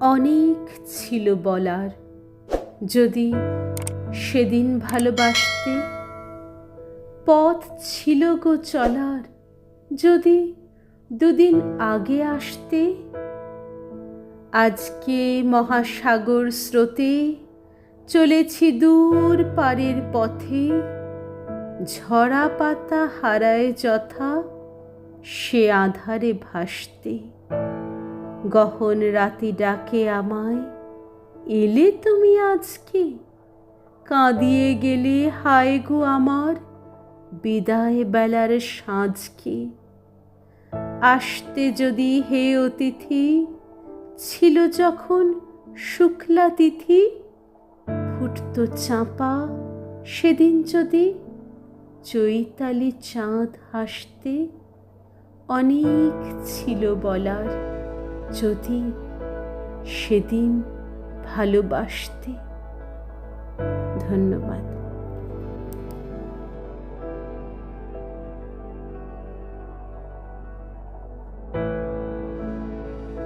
অনেক ছিল বলার। যদি সেদিন ভালোবাসতে পথ ছিল গো চলার, যদি দুদিন আগে আসতে, আজকে মহাসাগর স্রোতে চলেছি দূর পারের পথে, ঝরা পাতা হারায় যথা সে আধারে ভাসতে। গহন রাতি ডাকে আমায়, এলে তুমি আজকে? কাঁদিয়ে গেলে, হায় গো আমার, বিদায় বেলার সাঁঝকে। আসতে যদি হে অতিথি, ছিল যখন শুক্লা তিথি, ফুটতো চাঁপা সেদিন যদি চৈতালি চাঁদ হাসতে, অনেক ছিল বলার। যদি সেদিন ভালোবাসতে। ধন্যবাদ।